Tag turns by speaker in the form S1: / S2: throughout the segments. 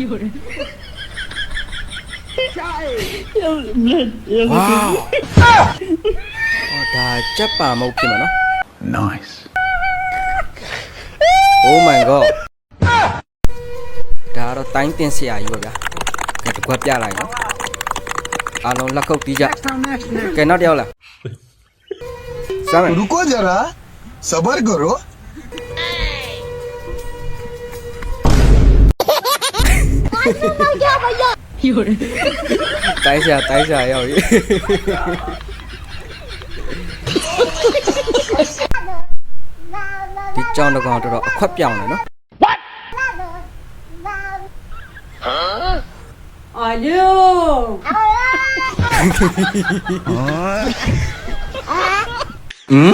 S1: 有人，
S2: ဝါးအော်ဒါကြက်ပါမဟုတ်ဖြစ်မှာနော်
S3: Nice.
S2: Oh my god ဒါကတော့တိုင်းတင်ဆရာကြီးပေါ့ဗျာကဲတစ်ခွက်ပြလိုက်နော်အားလုံးလက်ခုပ်တီးကြကဲနောက်တစ်ယောက်လာစမ်းမယ်
S4: रुको जरा सबर करो မရမရ
S1: 有人，
S2: တိုင်းစရာတိုင်းစရာရောက်ပြီဒီကြောင်တကောင်တော်တော်အခွက်ပြောင်းတယ်နော်
S1: Alo. ဟမ်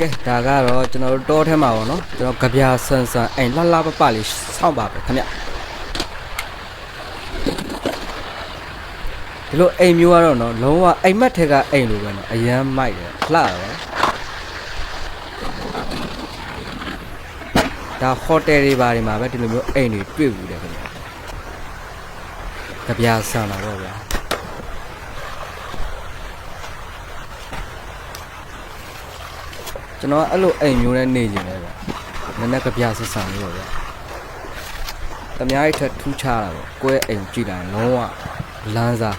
S2: ကဲဒါကတော့ကျွန်တော်တို့တောထဲမှာပေါ့နော်ကျွန်တော်ကြပြဆန်ဆန်အိမ်လှလှပပလေးစောင့်ပါပဲခင်ဗျဒီလိုအိမ်မျိုးကတော့နော်လုံးဝအိမ်မက်ထဲကအိမ်လိုပဲနော်အရန်မိုက်တယ်လှတယ်ဒါဟိုတယ်တွေဘာတွေမှာပဲဒီလိုမျိုးအိမ်တွေတွေ့ဘူးတယ်ခင်ဗျကြပြဆန်လာတော့ဗျာ ကျွန်တော်အဲ့လိုအိမ်မျိုးနဲ့နေနေတယ်ဗျနည်းနည်းကြပြဆက်ဆံလို့ဗျတမားကြီးထက်ထူးခြားတာပေါ့ကိုယ့်ရဲ့အိမ်ကြည့်လိုက်ရင်လုံးဝလမ်းစား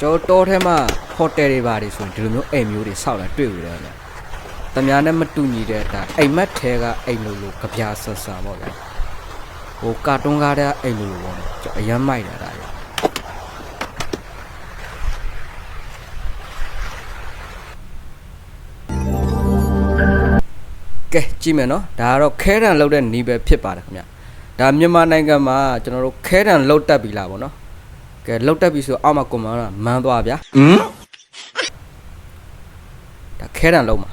S2: ကျော်တော်ထဲမှာဟိုတယ်တွေပါတွေဆိုရင်ဒီလိုမျိုးအိမ်မျိုးတွေစောက်လာတွေ့ရတယ်ဗျတမားနဲ့မတူညီတဲ့ဒါအိမ်မက်ထဲကအိမ်လိုလိုကြပြဆက်ဆံပေါ့ဗျဟိုကာတွန်းကားတဲ့အိမ်လိုလိုပေါ့နော်ကျွန်တော်အရမ်းမိုက်တာဒါ ကြီးကဲကြည့်မယ်နော်ဒါကတော့ခဲတံလောက်တဲ့နီးပဲဖြစ်ပါတယ်ခင်ဗျဒါမြန်မာနိုင်ငံမှာကျွန်တော်တို့ခဲတံလောက်တက်ပြီလားဗောနော်ကဲလောက်တက်ပြီဆိုအောက်မှာကွန်မန်ကမန်းသွားဗျာ
S3: Hmm?
S2: ဒါခဲတံလောက်မှာ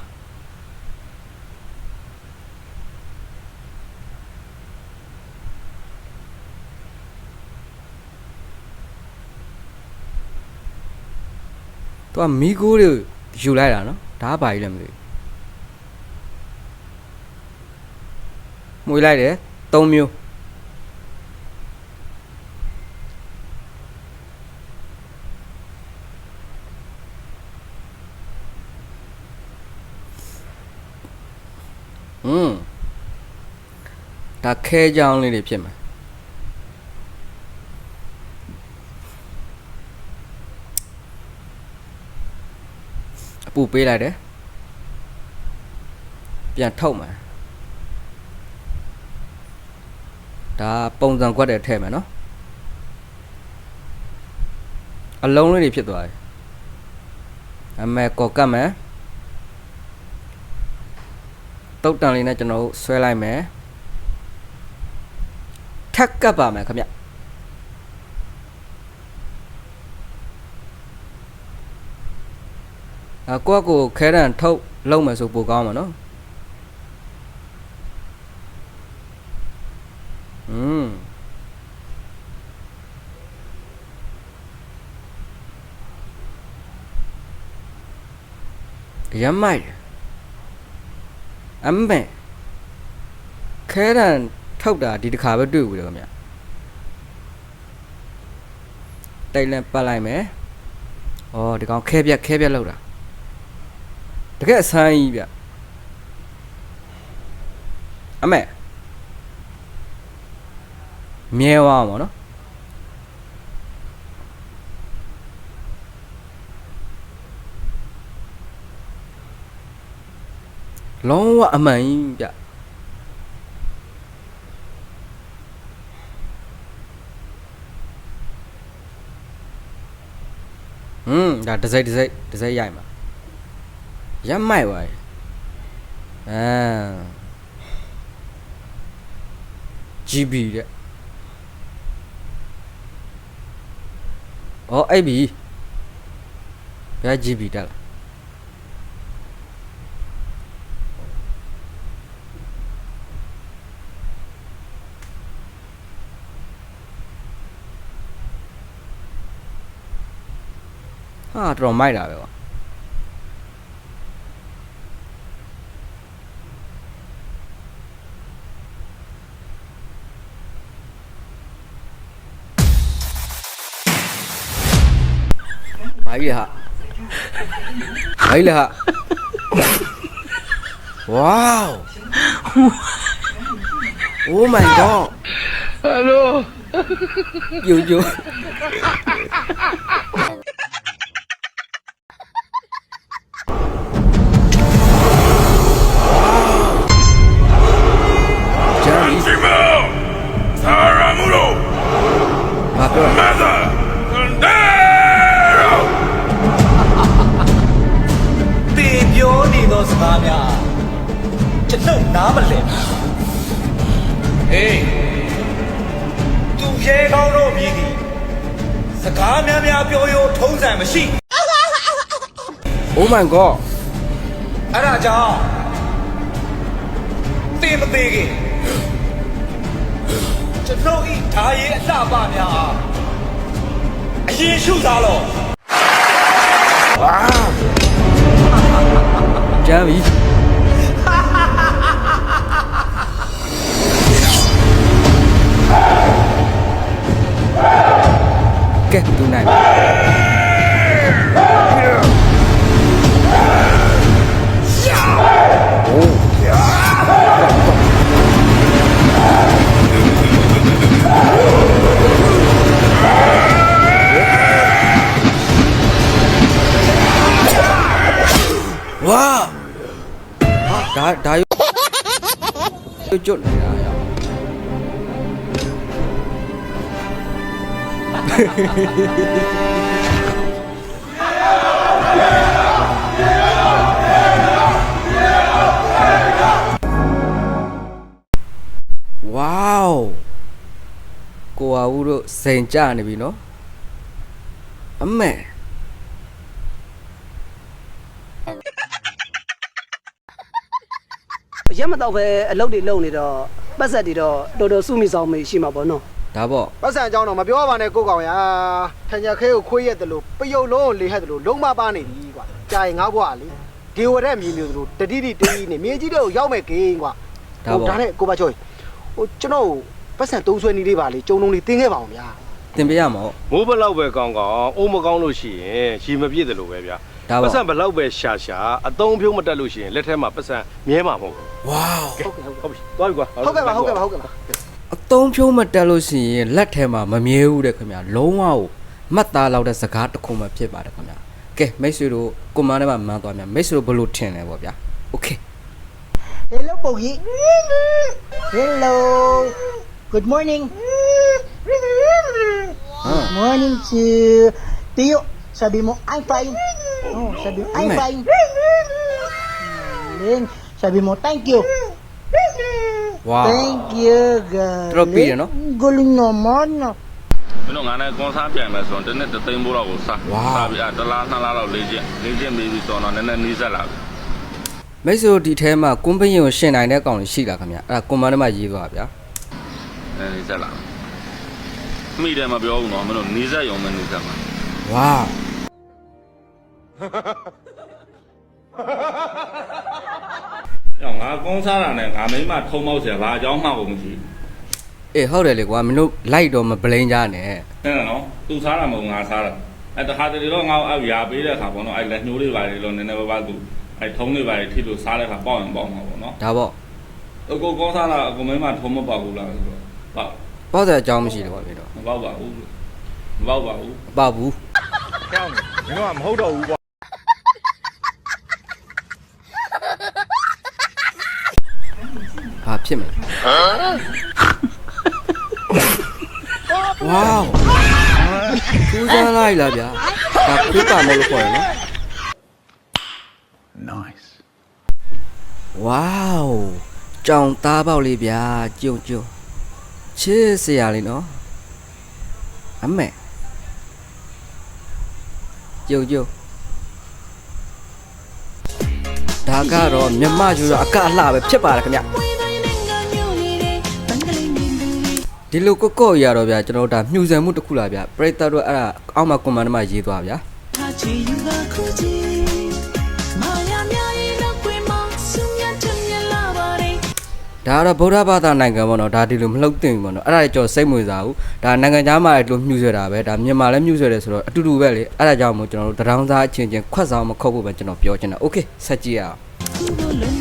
S2: သူကမီကိုတွေယူလိုက်တာနော်ဒါကဘာကြီးလဲမသိဘူး မွေလိုက်တယ်၃မျိုးอืมဒါခဲကြောင်းလေးတွေဖြစ်မှာအပူပေးလိုက်တယ်ပြန်ထုတ်မှာ ဒါပုံစံကွက်တဲ့ထဲမှာနော်အလုံးလေးတွေဖြစ်သွားတယ်အမေကောကတ်မယ်တုတ်တန်လေးနဲ့ကျွန်တော်တို့ဆွဲလိုက်မယ်ထက်ကပ်ပါမယ်ခင်ဗျအကိုယ့်အကိုခဲတံထုတ်လုံးမယ်ဆိုပိုကောင်းမှာနော်อืม ရမ်းမိုက်တယ်အမေခဲတံထုတ်တာဒီတစ်ခါပဲတွေ့ဘူးလေခင်ဗျတိတ်လန့်ပတ်လိုက်မယ်ဩဒီကောင်ခဲပြက်ခဲပြက်လောက်တာတကယ်အဆန်းကြီးဗျအမေမြဲသွားအောင်ဗောနော် လုံးဝအမှန်ကြီးဗျဟွန်းဒါတစ်စိတ်တစ်စိတ်တစ်စိတ်ရိုက်မှာရမ်းမိုက်ပါရဲ့အာ GB တဲ့ဩအဲ့ပြီဘယ် GB တက်လာ ဟာတော်တော်မိုက်တာပဲကွာဘာကြီးဟာဘာကြီးလဲဟာဝေါး Oh my god
S3: Hello
S2: ယူယူ
S5: ဟေးသူရဲကောင်းတို့မြည်သည်စကားများများပြောရိုးထုံးစံမရှိ
S2: Oh my god
S5: အဲ့ဒါကြောင့်တင်မသေးခင်ကျွန်ုပ်ဤဓာရီအလှပများအားအရင်ရှုစားလို့
S2: ကျွတ်နေတာရဝေါကိုဟာဦးတို့စိန်ကြနေပြီနော်အမေ
S6: ရက်မတော့ပဲအလုပ်တွေလုပ်နေတော့ပတ်ဆက်တွေတော့တော်တော်စုမိဆောင်မိရှိမှာပေါ့နော်
S2: ဒါပေါ့
S7: ပတ်စံအကြောင်းတော့မပြောပါနဲ့ကိုကောင်ရာထန်ကြခဲကိုခွေးရက်တယ်လို့ပယုတ်လုံးကိုလေဟက်တယ်လို့လုံးမပါနေပြီကွာကြာရင်ငါ့ဘွားလေဒီဝရက်မြည်မျိုးတို့တတိတိတေးနေမြေကြီးတွေကိုရောက်မဲ့ဂိမ်းကွာ
S2: ဒါပေါ့
S7: ဒါနဲ့ကိုပါချောဟိုကျွန်တော်ပတ်စံသုံးဆွဲနေလေးပါလေကျုံလုံးလေးတင်းခဲ့ပါအောင်ဗျာ
S2: တင်ပြရမှာပေါ့
S8: မိုးဘလောက်ပဲကောင်းကောင်းအိုးမကောင်းလို့ရှိရင်ရှည်မပြည့်တယ်လို့ပဲဗျာ
S2: ဒါ
S8: ပတ်စံ
S2: ပေါ့
S8: ဘလောက်ပဲရှာရှာအသုံးဖြုံးမတက်လို့ရှိရင်လက်ထဲမှာပတ်စံမြဲမှာမဟုတ်ဘူး
S2: ဝေါ
S7: ဟုတ်ကဲ့ဟုတ်ကဲ့
S8: ဟုတ်ပြီသွားပြီကွာ
S7: ဟုတ်ကဲ့ပါဟုတ်ကဲ့ပါဟုတ်ကဲ့ပါ
S2: အတုံးဖြုံးမတက်လို့ရှိရင်လက်ထဲမှာမမြဲဘူးတဲ့ခင်ဗျာလုံးဝကိုမှတ်သားလောက်တဲ့စကားတစ်ခုမှဖြစ်ပါတယ်ခင်ဗျာကဲမိတ်ဆွေတို့ကိုမန်းထဲမှာမန်းသွားမြန်မိတ်ဆွေတို့ဘယ်လို့ထင်လဲပေါ့ဗျာโอเค
S9: Hello, Pogi. Hello. Good morning.
S2: ဟမ်
S9: Morning to Tio. Sabi mo, I'm fine. Oh, sabi mo, I'm
S2: Amen.
S9: fine. Then, sabi mo, thank you.
S2: ဝါ
S9: Thank you, galing.
S2: Drop it, no?
S9: Galing naman. no?
S3: မင်းတို့ငါနဲ့ကွန်ဆာပြိုင်မယ်ဆိုတော့တနေ့တသိန်းပိုးတော့ကိုစားစားပြီးအတလားနှစ်လားတော့လေးချင်းလေးချင်းပြီးပြီးဆိုတော့နည်းနည်းနီးစက်လာပြီ
S2: မိတ်ဆွေတို့ဒီထဲမှာကွန်ပရင်ကိုရှင်နိုင်တဲ့ကောင်တွေရှိလားခင်ဗျာအဲ့ဒါကွန်မန်းထဲမှာရေးသွားဗျာ
S3: နည်းနီးစက်လာမိတယ်မပြောဘူးနော်မင်းတို့နီးစက်ရုံနဲ့နီးစက်မှာ
S2: ဝါ
S3: ကြောင့်ငါကွန်ဆာတာနဲ့ငါမိမထုံမောက်เสียဘာအကြောင်းမှကိုမရှိ
S2: အေးဟုတ်တယ်လေကွာမင်းတို့လိုက်တော့မပလိန်ကြနဲ့
S3: ဘူးဟဲ့နော်သူစားတာမဟုတ်ငါစားတာအဲတခါတလေတော့ငါအောက်ရာပေးတဲ့ခါပေါ့နော်အဲလက်ညှိုးလေးပါလေလို့နည်းနည်းပါးပါးသူအဲထုံးလေးပါလေထိလို့စားတဲ့ခါပေါက်ရင်ပေါက်မှာပေါ့နော်
S2: ဒါပေါ့
S3: အကိုကွန်ဆာတာအကိုမိမထုံမပေါက်ဘူးလားဆိုတော့ပေါက်
S2: ပေါ့တဲ့အကြောင်းမရှိတယ်ကွာမင်းတို့
S3: မပေါက်ပါဘူးမပေါက်ပါဘူး
S2: မပေါ့ဘူး
S8: ကြောင်းမင်းတို့ကမဟုတ်တော့ဘူးကွာ
S2: ဖြစ်မလဲဝေါကျူးစားလိုက်လားဗျာဒါခွေးပါမလို့ခေါ်ရနော်
S4: Nice
S2: ဝေါကြောင်သားပေါက်လေးဗျာကြုံကြုံချစ်စရာလေးနော်အမေကြုံကြုံဒါကတော့မြမကျူတော့အကအလှပဲဖြစ်ပါတယ်ခင်ဗျ ဒီလိုကိုကိုရတော့ဗျာကျွန်တော်တို့ဒါမြှူဆန်မှုတစ်ခုလားဗျာပရိသတ်တို့အဲ့ဒါအောက်မှာကွန်မန်ထဲမှာရေးသွားဗျာဒ ဒါကတော့ဗုဒ္ဓဘာသာနိုင်ငံပေါ့နော်ဒါဒီလိုမလှုပ်တင်ဘူးပေါ့နော်အဲ့ဒါကြောင့်စိတ်မဝင်စားဘူးဒါနိုင်ငံသားမှာလည်းဒီလိုမြှူဆွဲတာပဲဒါမြန်မာလည်းမြှူဆွဲတယ်ဆိုတော့အတူတူပဲလေအဲ့ဒါကြောင့်မို့ကျွန်တော်တို့တရောင်းသားအချင်းချင်းခွတ်ဆောင်မခုတ်ဖို့ပဲကျွန်တော်ပြောချင်တာโอเคဆက်ကြည့်ရအောင်
S1: Lunes